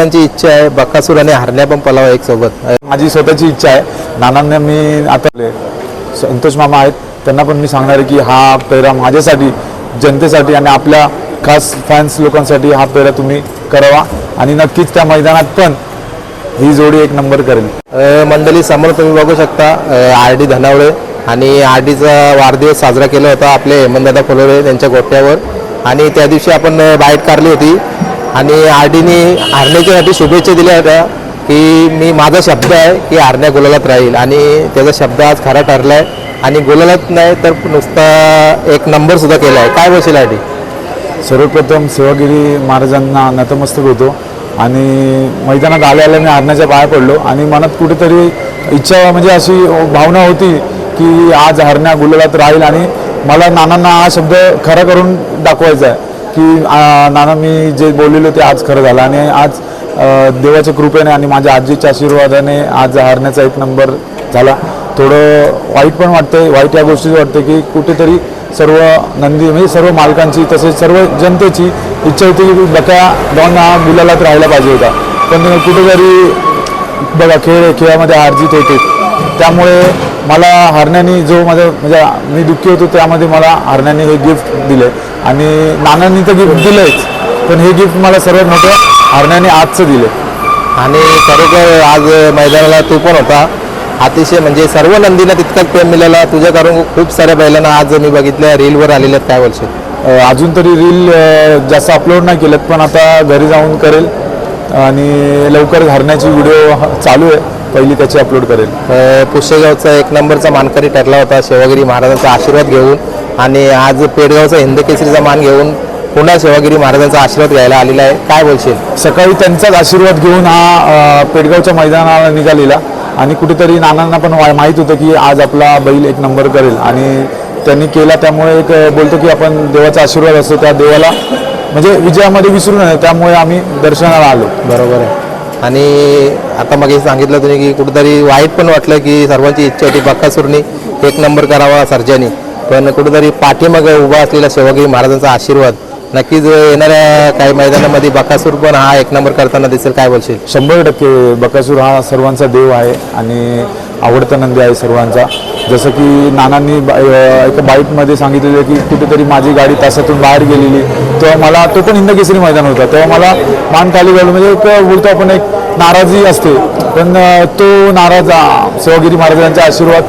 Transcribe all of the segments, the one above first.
त्यांची इच्छा आहे बक्कासूर आणि हरण्या पण पलावा एक सोबत माझी स्वतःची इच्छा आहे. नानांना मी आता संतोष मामा आहेत. त्यांना पण मी सांगणार आहे की हा पेहरा माझ्यासाठी जनतेसाठी आणि आपल्या खास फॅन्स लोकांसाठी हा पेहरा तुम्ही करावा. आणि नक्कीच त्या मैदानात पण ही जोडी एक नंबर करेल. मंडळी समोर तुम्ही बघू शकता आर डी धनावळे आणि आर डीचा वाढदिवस साजरा केला होता आपले हेमंतदादा फुलोरे त्यांच्या गोट्यावर. आणि त्या दिवशी आपण बाईट काढली होती. आणि आर डीने हारण्याच्यासाठी शुभेच्छा दिल्या होत्या की मी माझा शब्द आहे की हारण्या गुलालात राहील. आणि त्याचा शब्द आज खरा ठरला आहे आणि गुलालात नाही तर नुसता एक नंबर सुद्धा केला आहे काय बसेल आर डी सर्वप्रथम सेवागिरी महाराजांना नतमस्तक होतो. आणि मैदानात आल्या आल्या मी हरण्याच्या पाया पडलो. आणि मनात कुठेतरी इच्छा म्हणजे अशी भावना होती की आज हरण्या गुलालात राहील. आणि मला नानांना हा शब्द खरा करून दाखवायचा आहे. की नाना मी जे बोललेलो ते आज खरं झालं. आणि आज देवाच्या कृपेने आणि माझ्या आजीच्या आशीर्वादाने आज हरण्याचा एक नंबर झाला. थोडं वाईट पण वाटतंय. वाईट या गोष्टीचं वाटतं की कुठेतरी सर्व नंदी म्हणजे सर्व मालकांची तसेच सर्व जनतेची इच्छा होती की बका डॉन हा मुलालाच राहायला पाहिजे होता. पण कुठेतरी बघा खेळ खेळामध्ये अर्जित होते. त्यामुळे मला हरण्याने जो माझा म्हणजे मी दुःखी होतो त्यामध्ये मला हरण्याने हे गिफ्ट दिले. आणि नानांनी तर गिफ्ट दिलंच पण हे गिफ्ट मला सर्वात मोठं हरण्याने आजचं दिलं आणि खरोखर आज मैदानाला तू पण होता. अतिशय म्हणजे सर्व नंदींना तितकाच प्रेम मिळाला. तुझ्या कारण खूप साऱ्या बैलांना आज मी बघितल्या रीलवर आलेल्या काय बोलशील? अ, अजून तरी रील जास्त अपलोड नाही केलेत पण आता घरी जाऊन करेल. आणि लवकर हरण्याची व्हिडिओ चालू आहे. पहिली त्याची अपलोड करेल. अ, पुशेगावचा एक नंबरचा मानकरी ठरला होता शिवगिरी महाराजांचा आशीर्वाद घेऊन. आणि आज पेडगावचा हिंद केसरीचा मान घेऊन पुन्हा शिवगिरी महाराजांचा आशीर्वाद घ्यायला आलेला आहे. काय बोलशील? सकाळी त्यांचाच आशीर्वाद घेऊन हा अ, पेडगावच्या मैदानाला निघालेला. आणि कुठेतरी नानांना पण वा- माहीत होतं की आज आपला बैल एक नंबर करेल. आणि त्यांनी केला त्यामुळे एक अ, बोलतो की आपण देवाचा आशीर्वाद असतो त्या देवाला. म्हणजे विजयामध्ये विसरू नये त्यामुळे आम्ही दर्शनाला आलो. बरोबर आहे. आणि आता मग सांगितलं तुम्ही की कुठेतरी वाईट पण वाटलं की सर्वांची इच्छा होती बक्कासूरनी एक नंबर करावा सर्जानी. पण कुठेतरी पाठीमागे उभा असलेला सेवागिरी महाराजांचा आशीर्वाद नक्कीच येणाऱ्या काही मैदानामध्ये बकासूर पण हा एक नंबर करताना दिसेल. काय बोलशील? शंभर टक्के बकासूर हा सर्वांचा देव आहे आणि आवडता नंदी आहे सर्वांचा. जसं की नानांनी बा- एका बाईटमध्ये सांगितलेलं की कुठेतरी माझी गाडी तासातून बाहेर गेलेली. तेव्हा मला तो पण हिंद केसरी मैदान होता. तेव्हा मला मान खाली घालून म्हणजे एक बोलतो आपण एक नाराजी असते. पण तो नाराज सेवागिरी महाराजांचा आशीर्वाद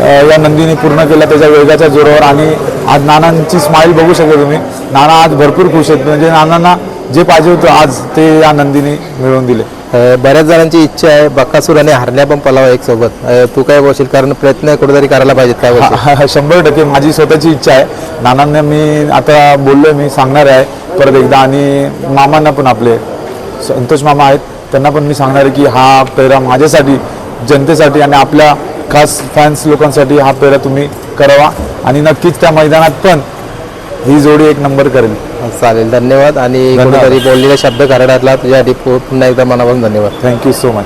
या नंदीने पूर्ण केला त्याच्या वेगाच्या जोरावर आणि आज नानांची स्माईल बघू शकता तुम्ही. नाना आज भरपूर खुश आहेत. म्हणजे नानांना जे पाहिजे होतं आज ते या नंदीने मिळवून दिले. बऱ्याच जणांची इच्छा आहे बक्कासूर आणि हरण्या पण पलावा एक सोबत. तू काय बोलशील? कारण प्रयत्न कुठेतरी करायला पाहिजेत काय हा- शंभर टक्के. माझी स्वतःची इच्छा आहे. नानांना मी आता बोललोय मी सांगणार आहे परत एकदा. आणि मामांना पण आपले संतोष मामा आहेत त्यांना पण मी सांगणार आहे की हा पेहरा माझ्यासाठी जनतेसाठी आणि आपल्या खास फॅन्स लोकांसाठी हा पेहरा तुम्ही करावा. आणि नक्कीच त्या मैदानात पण ही जोडी एक नंबर करेल. चालेल धन्यवाद. आणि धन्यवाद. कुठेतरी शब्द ठरला तुझ्यासाठी पुन्हा एकदा मनापासून धन्यवाद. Thank you so much